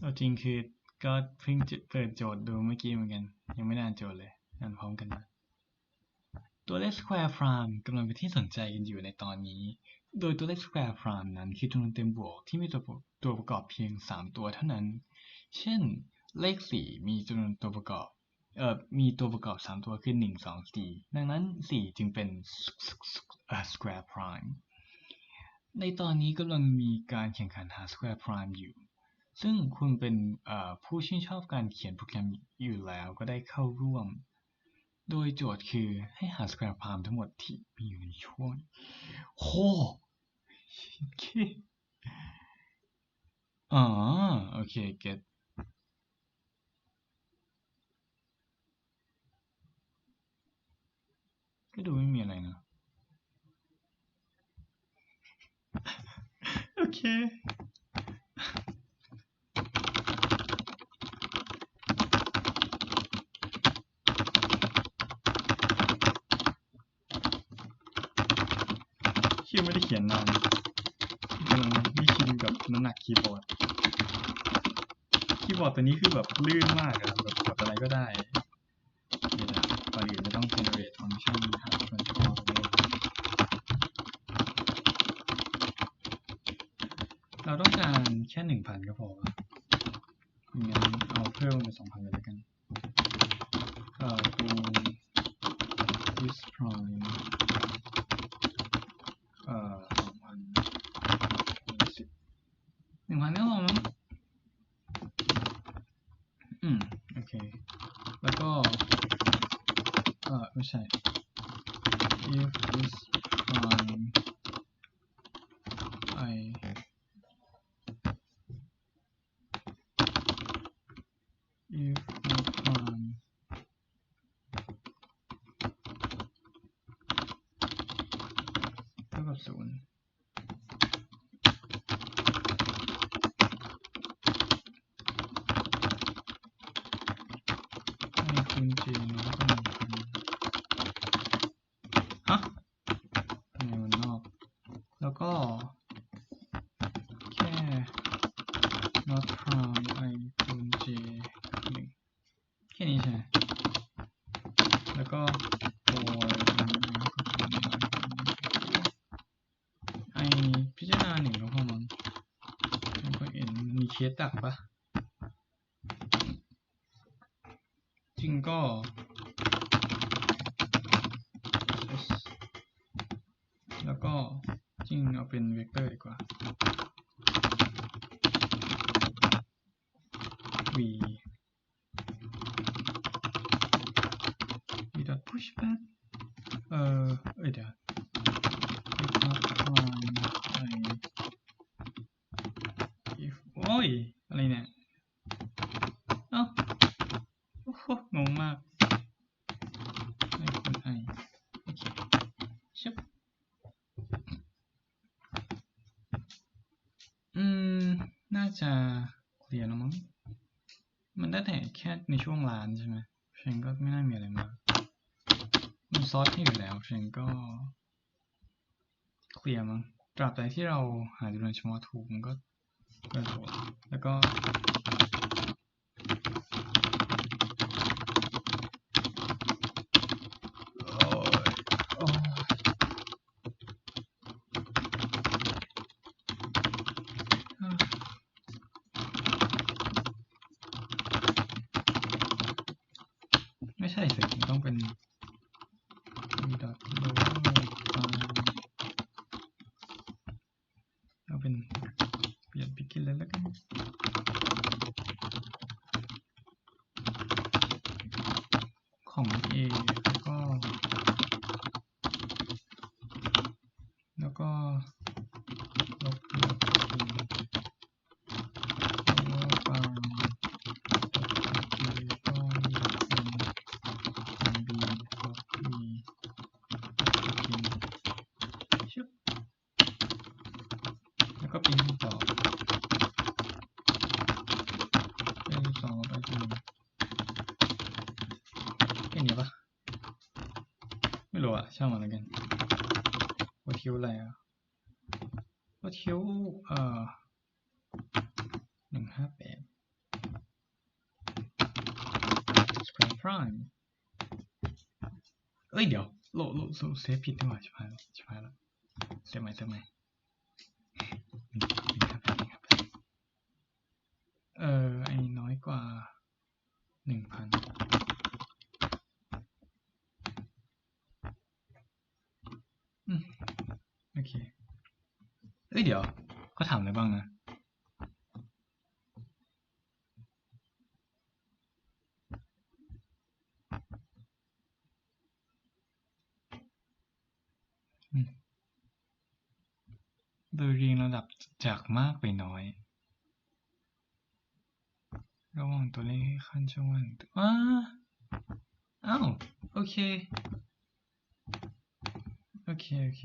เอาจริงคือก็เพิ่งเปิดโจทย์ดูเมื่อกี้เหมือนกัน ยังไม่ได้อ่านโจทย์เลยอ่านพร้อมกันนะตัวเลข square prime กำลังเป็นที่สนใจกันอยู่ในตอนนี้ โดยตัวเลข square prime นั้นคือจำนวนเต็มบวกที่มีตัวตัวประกอบเพียง 3 ตัวเท่านั้น เช่น เลข 4 มีจำนวนตัวประกอบเอ่อมีตัวประกอบ 3 ตัวคือ 1 2 4 ดังนั้น 4 จึงเป็น square prime ในตอนนี้กำลังมีการแข่งขันหา square prime อยู่ ซึ่งคุณเป็นผู้ชื่นชอบการเขียนโปรแกรมอยู่แล้วก็ได้เข้าร่วม โดยโจทย์คือให้หา square prime ทั้งหมดที่มีอยู่ในช่วง โหโอเคอ๋อโอเค get ก็ดูไม่มีอะไรนะ โอเค ชื่อไม่ได้เขียนนานกำลังวิชินกับน้ำหนักคีย์บอร์ด คีย์บอร์ดตัวนี้คือแบบลื่นมากอะแบบกดอะไรก็ได้เดี๋ยวนะก่อนอื่นจะต้อง generate function นะครับมันจะเอาเราต้องการแค่หนึ่งพันก็พองั้นเอาเพิ่มเป็นสองพันเลยแล้วกันก็ตัว is prime เอ่อสองพันสิบหนึ่งพันก็พอมั้งอืม โอเค แล้วก็ เอ่อ ไม่ใช่ if is prime i if not prime เท่ากับศูนย์ให้คูณ j น้อยกว่าหนึ่งพันฮะทำไมมันนอก แล้วก็แค่ not prime i คูณ j หนึ่งแค่นี้ใช่ไหมแล้วก็ for ไอพิจารณาหนึ่งก็พอมั้งแล้วก็เอ็นมีเคสดักปะจริงก็แล้วก็จริงเอาเป็นเวกเตอร์ดีกว่า v v dot pushback เอ่อเอ้ยเดี๋ยว if not prime i if โอ้ย อะไรเนี่ย เอ้า โอ้โหงงมากไอคุณไอโอเคชิบอืม น่าจะเคลียร์แล้วมั้ง มันได้แต่แค่ในช่วงร้านใช่ไหมเพราะฉะนั้นก็ไม่น่ามีอะไรมากมันซอสที่อยู่แล้วเพราะฉะนั้นก็เคลียร์มั้งตราบใดที่เราหาจำนวนเฉพาะถูกมันก็ก็ถูกแล้วก็โอ้ยโอ้ยอะ ไม่ใช่สิมั ช่างมันแล้วกัน วัตถิวอะไรอะวัตถิว Spring Prime เอ้ยเดี๋ยวโลโลโลเซฟผิดดีว่ชิบหายชิบหาแล้วเซฟใหม่เซฟใหม่เออไอ้น้อยกว่าหนึ่งพัน โดยเรียงระดับจากมากไปน้อย ระหว่างตัวเลขขั้นช่วงว่างอ้าอ้าว โอเค โอเค โอเค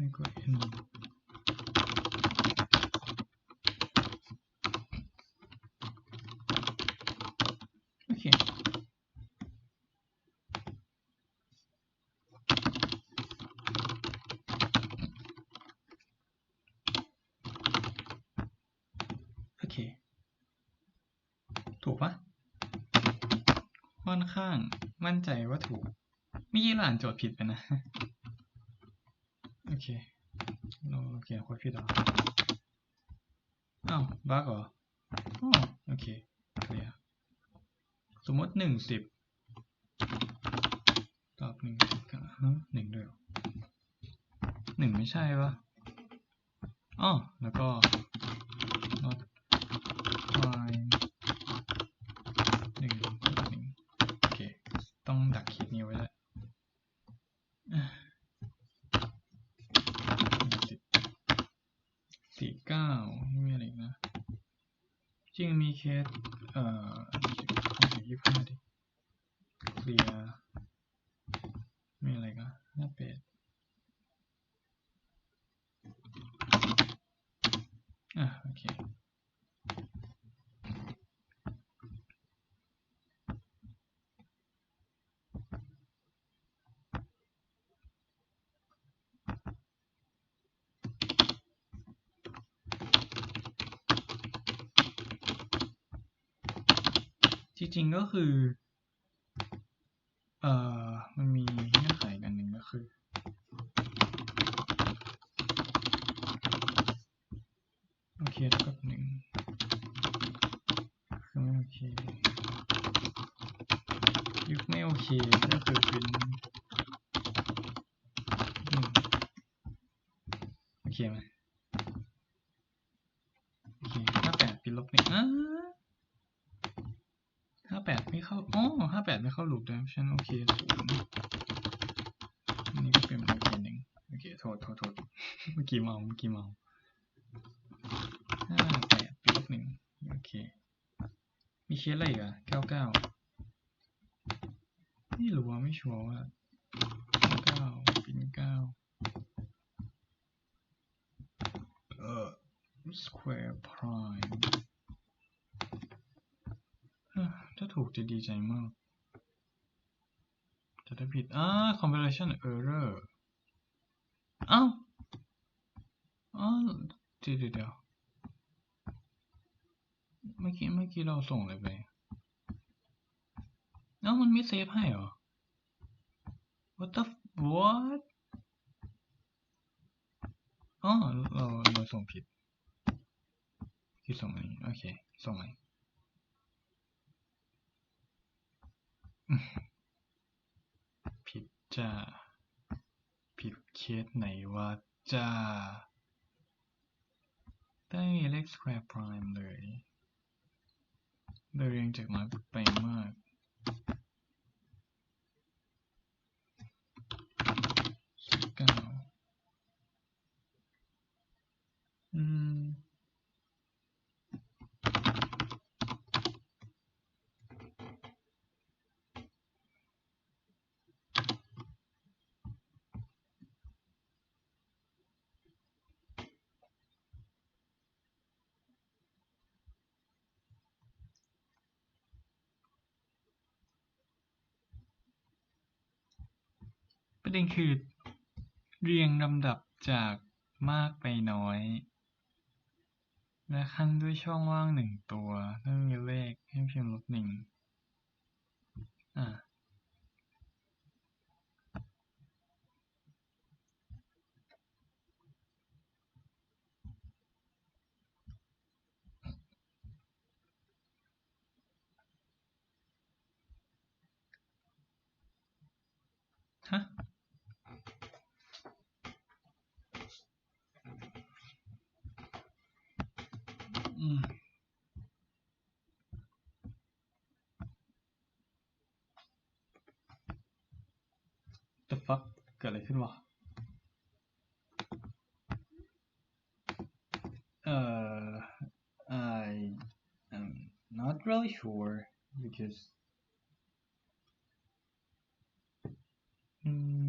แล้วก็ n โอเค โอเคถูกปะค่อนข้างมั่นใจว่าถูกเมื่อกี้เราอ่านโจทย์ผิดไปนะ โอเคเราเขียนโค้ดผิดหรออ้าวบั๊กเหรอโอเคเคลียร์สมมติหนึ่งสิบตอบหนึ่งกันฮะหนึ่งด้วยหรอหนึ่งไม่ใช่ปะอ๋อแล้วก็ not prime หนึ่งหนึ่งโอเค ต้องดักคิดนี้ไว้แล้วอะ สิบสี่เก้าไม่มีอะไรอีกนะ จริงมีเคสเอ่อสิบยี่สิบห้าดิเคลียร์มีอะไรกันห้าแปดอะ โอเค จริงๆก็คือเอ่อมันมีเงื่อนไขกันหนึ่งก็คือโอเคเท่ากับหนึ่งคือไม่โอเคยุคไม่โอเคก็คือเป็นหนึ่งโอเคไหมโอเคห้าแปดเป็นลบหนึ่งอ่า เข้าอ๋อห้าแปดไม่เข้าลูปด้วยฉันโอเคศูนย์อันนี้ก็เป็นโอเคหนึ่งโอเค โทษโทษโทษเมื่อกี้เมาเมื่อกี้เมาห้าแปดลบหนึ่งโอเค มีเคสอะไรอีกอะเก้าเก้าไม่รู้ว่าไม่ชัวร์ว่าเก้าเป็นเก้าเอ่อ square prime อะถ้าถูก จะดีใจมาก แต่ถ้าผิดอ่า compilation error อ้าวอ๋อเดี๋ยวเดี๋ยวเดี๋ยวเมื่อกี้เมื่อกี้เราส่งอะไรไปเอ้ามันไม่เซฟให้เหรอ what the what อ๋อเราเราส่งผิดที่ส่งอันนี้โอเค ส่งใหม่ ผิดจ้า ผิดเคสไหนวะจ้า ได้เลข square prime เลยโดยเรียงจากน้อยไปมาก ประเด็นคือ เรียงลำดับจากมากไปน้อย และขั้นด้วยช่องว่างหนึ่งตัวถ้ามีเลขให้พิมพ์ลบหนึ่งอ่าฮะ The fuck เกิดอะไรขึ้นวะ Uh, I am not really sure because อืม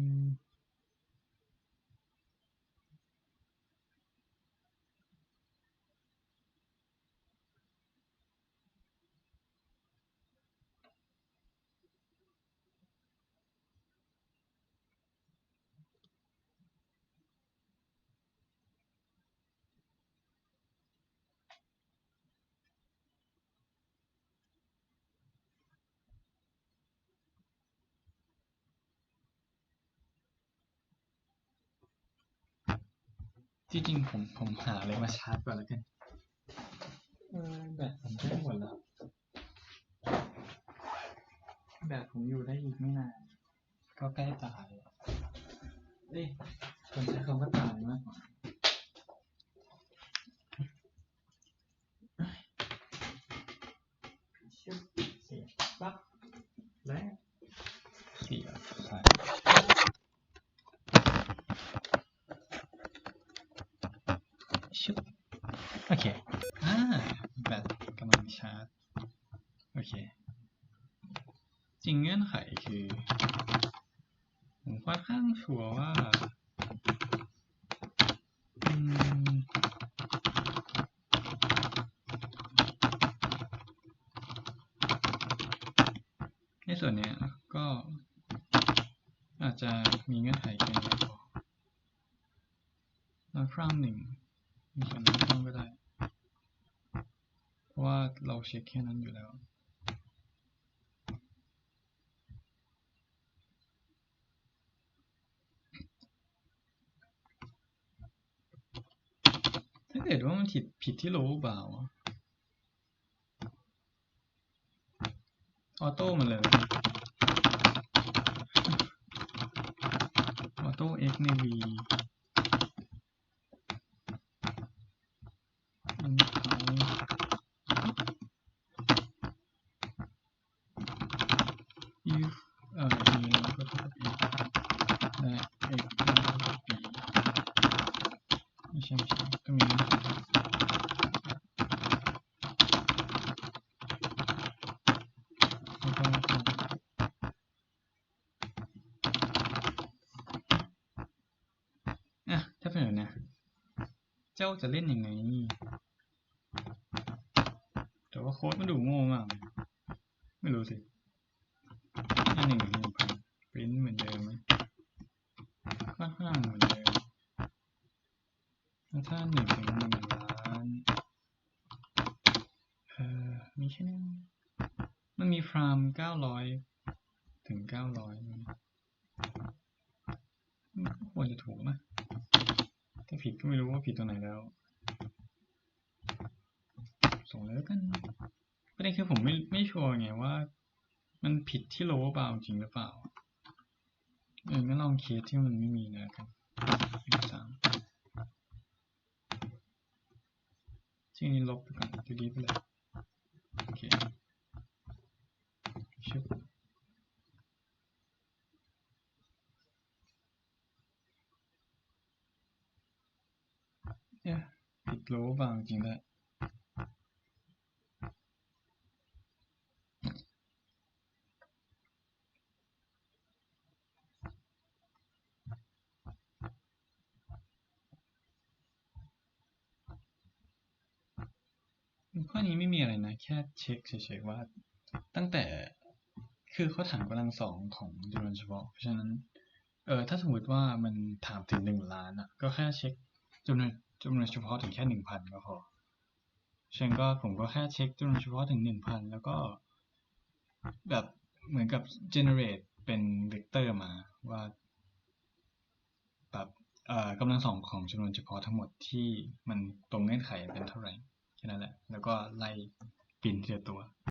ที่จริงผมผมหาอะไรมาชาร์จก่อนแล้วกันเออแบตผมใกล้หมดแล้วแบตผมอยู่ได้อีกไม่นาน ก็ใกล้ตายเอ้ยผมใช้คำว่าตายมากกว่า ชึบเสียบปั๊บและเสียบใส่ชึบโอเค อ่า แบตกำลังชาร์จ โอเค จ ริงเงื่อนไขคือ ผมค่อนข้างชัวร์ว่าในส่วนเนี้ยก็อาจจะมีเงื่อนไขเพียงไม่พอแล้วครั้งหนึ่งมีส่วนนั้นต้องก็ได้ เพราะว่าเราเช็คแค่นั้นอยู่แล้ว ถ้าเกิดว่ามัน ผิดที่โลเปล่าอออโต้มันเลย ออโต้ x ใน v อันนี้เขา if เอ่อ a ก็เท่ากับ x และ x ก็เท่ากับ b ไม่ใช่ไม่ใช่ก็มีเงื่อนไขแล้วก็ตรง อะถ้าเป็นแบบนี้เจ้าจะเล่นยังไง แต่ว่าโค้ดมันดูโง่มาก ไม่รู้สิอันหนึ่งหนึ่งพันปริ้นเหมือนเดิมไหมค่อนข้างเหมือนเดิม แล้วถ้าหนึ่งถึงหนึ่งล้าน เอ่อ มีแค่นี้ มันมีพรามเก้าร้อยถึงเก้าร้อยมันควรจะถูกนะถ้าผิดก็ไม่รู้ว่าผิดตรงไหนแล้ว ส่งเลยแล้วกันประเด็นคือผมไม่ไม่ชัวร์ไงว่า มันผิดที่โลเปล่าจริงหรือเปล่าเอองั้นลองเคสที่มันไม่มีนะกันสามชื่นี้ลบไปก่อนดีลีไปเลย ชุบเนี่ยติดโลบางจริงได้ข้อนี้ไม่มีอะไรนะ แค่เช็คเฉยๆว่าตั้งแต่ คือเขาถามกำลังสองของจำนวนเฉพาะ เพราะฉะนั้น เออถ้าสมมติว่ามันถามถึงหนึ่งล้านอะ ก็แค่เช็คจำนวนจำนวนเฉพาะถึงแค่หนึ่งพันก็พอฉะนั้นก็ผมก็แค่เช็คจำนวนเฉพาะถึงหนึ่งพันแล้วก็แบบเหมือนกับ generate เป็นเวกเตอร์มาว่าแบบเอ่อกำลังสองของจำนวนเฉพาะทั้งหมดที่มันตรงเงื่อนไขเป็นเท่าไหร่แค่นั้นแหละ แล้วก็ไล่ปินทีละตัว